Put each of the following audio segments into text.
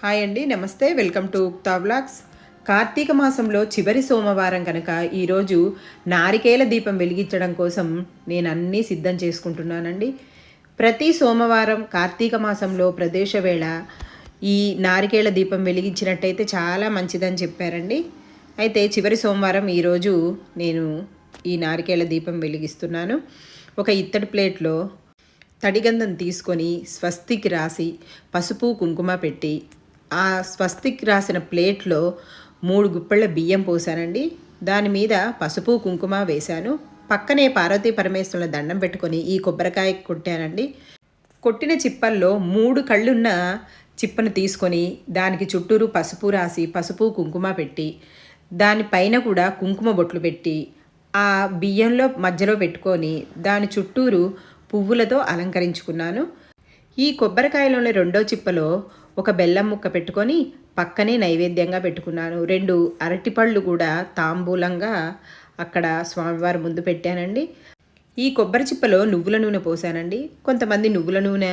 Hi అండి నమస్తే. Welcome to Ukta vlogs. Karthika మాసంలో చివరి సోమవారం కనుక ఈరోజు నారికేల దీపం వెలిగించడం కోసం నేను అన్నీ సిద్ధం చేసుకుంటున్నానండి. ప్రతి సోమవారం కార్తీక మాసంలో ప్రదేశ వేళ ఈ నారికేళ దీపం వెలిగించినట్టయితే చాలా మంచిదని చెప్పారండి. అయితే చివరి సోమవారం ఈరోజు నేను ఈ నారికేళ దీపం వెలిగిస్తున్నాను. ఒక ఇత్తడి ప్లేట్లో తడిగంధం తీసుకొని స్వస్తికి రాసి పసుపు కుంకుమ పెట్టి ఆ స్వస్తిక్ రాసిన ప్లేట్లో మూడు గుప్పెళ్ళ బియ్యం పోసానండి దాని మీద పసుపు కుంకుమ వేశాను. పక్కనే పార్వతీ పరమేశ్వరుల దండం పెట్టుకొని ఈ కొబ్బరికాయ కొట్టానండి. కొట్టిన చిప్పల్లో మూడు కళ్ళున్న చిప్పను తీసుకొని దానికి చుట్టూరు పసుపు రాసి పసుపు కుంకుమ పెట్టి దానిపైన కూడా కుంకుమ బొట్లు పెట్టి ఆ బియ్యంలో మధ్యలో పెట్టుకొని దాని చుట్టూరు పువ్వులతో అలంకరించుకున్నాను. ఈ కొబ్బరికాయలోని రెండో చిప్పలో ఒక బెల్లం ముక్క పెట్టుకొని పక్కనే నైవేద్యంగా పెట్టుకున్నాను. రెండు అరటిపళ్ళు కూడా తాంబూలంగా అక్కడ స్వామివారి ముందు పెట్టానండి. ఈ కొబ్బరి చిప్పలో నువ్వుల నూనె పోసానండి. కొంతమంది నువ్వుల నూనె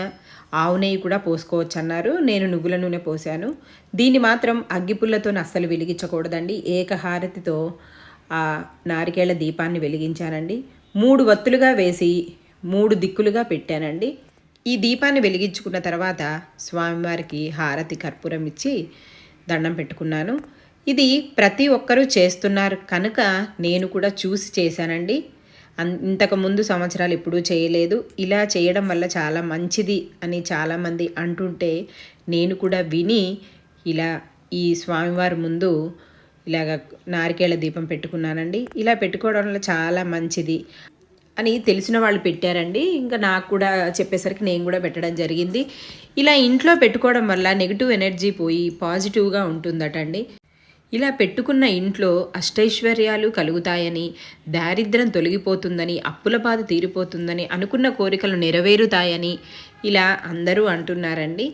ఆవు నెయ్యి కూడా పోసుకోవచ్చు అన్నారు నేను నువ్వుల నూనె పోసాను. దీన్ని మాత్రం అగ్గిపుల్లతో అస్సలు వెలిగించకూడదండి. ఏకహారతితో ఆ నారికేళ్ళ దీపాన్ని వెలిగించానండి. మూడు వత్తులుగా వేసి మూడు దిక్కులుగా పెట్టానండి. ఈ దీపాన్ని వెలిగించుకున్న తర్వాత స్వామివారికి హారతి కర్పూరం ఇచ్చి దండం పెట్టుకున్నాను. ఇది ప్రతి ఒక్కరూ చేస్తున్నారు. కనుక నేను కూడా చూసి చేశానండి. అన్ ఇంతకు ముందు సంవత్సరాలు ఎప్పుడూ చేయలేదు. ఇలా చేయడం వల్ల చాలా మంచిది అని చాలామంది అంటుంటే నేను కూడా విని ఇలా ఈ స్వామివారి ముందు ఇలాగ నారికేళ దీపం పెట్టుకున్నానండి. ఇలా పెట్టుకోవడం వల్ల చాలా మంచిది. అని తెలిసిన వాళ్ళు పెట్టారండి. ఇంకా నాకు కూడా చెప్పేసరికి నేను కూడా పెట్టడం జరిగింది. ఇలా ఇంట్లో పెట్టుకోవడం వల్ల నెగిటివ్ ఎనర్జీ పోయి పాజిటివ్గా ఉంటుందటండి. ఇలా పెట్టుకున్న ఇంట్లో అష్టైశ్వర్యాలు కలుగుతాయని దారిద్ర్యం తొలగిపోతుందని అప్పుల బాధ తీరిపోతుందని అనుకున్న కోరికలు నెరవేరుతాయని ఇలా అందరూ అంటున్నారండి.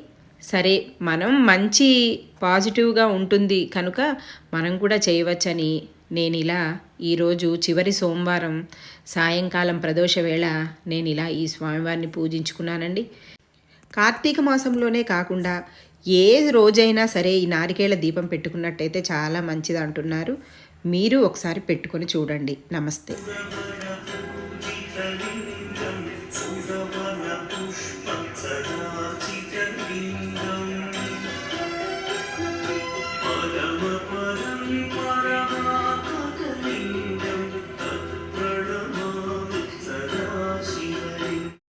సరే మనం మంచి పాజిటివ్గా ఉంటుంది కనుక మనం కూడా చేయవచ్చని నేను ఇలా ఈరోజు చివరి సోమవారం సాయంకాలం ప్రదోష వేళ నేను ఇలా ఈ స్వామివారిని పూజించుకున్నానండి. కార్తీక మాసంలోనే కాకుండా ఏ రోజైనా సరే ఈ నారికేళ దీపం పెట్టుకున్నట్టయితే చాలా మంచిది అంటున్నారు. మీరు ఒకసారి పెట్టుకొని చూడండి. నమస్తే.